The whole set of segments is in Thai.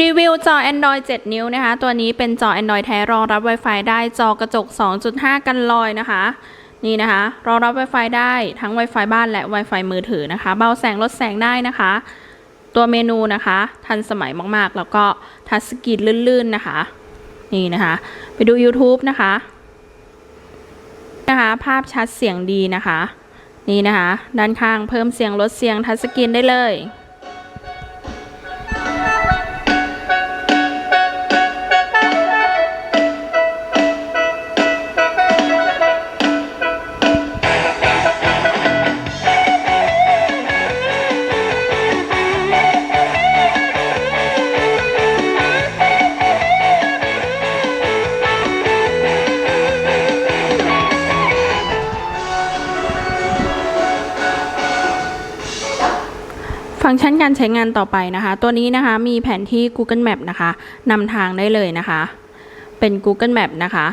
รีวิวจอ Android 7 นิ้วนะคะ ตัวนี้เป็นจอ Android แท้รองรับ Wi-Fi ได้จอกระจก 2.5 กันลอยนะคะ นี่นะคะรองรับ Wi-Fi ได้ทั้ง Wi-Fi บ้านและ Wi-Fi มือถือนะคะ เบาแสงลดแสงได้นะคะ ตัวเมนูนะคะ ทันสมัยมากๆ แล้วก็ทัชสกรีนลื่นๆนะคะ นี่นะคะ ไปดู YouTube นะคะนะคะ ภาพชัดเสียงดีนะคะ นี่นะคะ ด้านข้างเพิ่มเสียงลดเสียงทัชสกรีนได้เลย ฟังก์ชันการใช้งานต่อไปนะคะ ตัวนี้นะคะมีแผนที่ Google Map นะคะนำทางได้เลยนะคะ เป็น Google Map นะคะ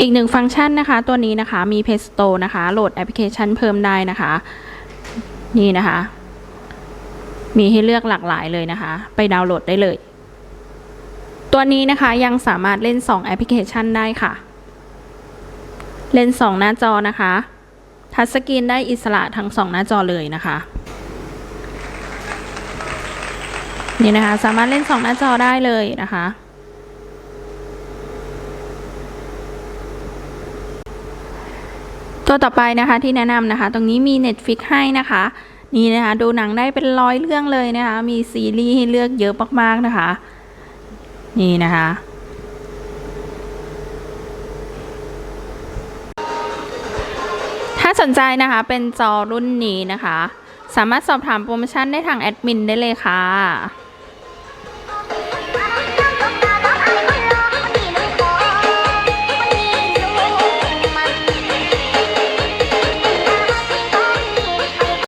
อีกหนึ่งฟังก์ชันนะคะ ตัวนี้นะคะมี Play Store นะคะ โหลดแอปพลิเคชันเพิ่มได้นะคะ นี่นะคะ มีให้เลือกหลากหลายเลยนะคะ ไปดาวน์โหลดได้เลย ตัวนี้นะคะยังสามารถเล่น 2 แอปพลิเคชันได้ค่ะ เลนส์สองหน้าจอนะคะ ทัชสกรีนได้อิสระทั้งสองหน้าจอเลยนะคะ นี่นะคะ สามารถเล่นสองหน้าจอได้เลยนะคะตัวต่อไปนะคะที่แนะนำนะคะ ตรงนี้มี Netflix ให้นะคะ นี่นะคะ ดูหนังได้เป็นร้อยเรื่องเลยนะคะ มีซีรีส์ให้เลือกเยอะมากๆนะคะ นี่นะคะ ถ้าสนใจนะคะเป็นจอรุ่นนี้นะคะ สามารถสอบถามโปรโมชั่นได้ทางแอดมินได้เลยค่ะ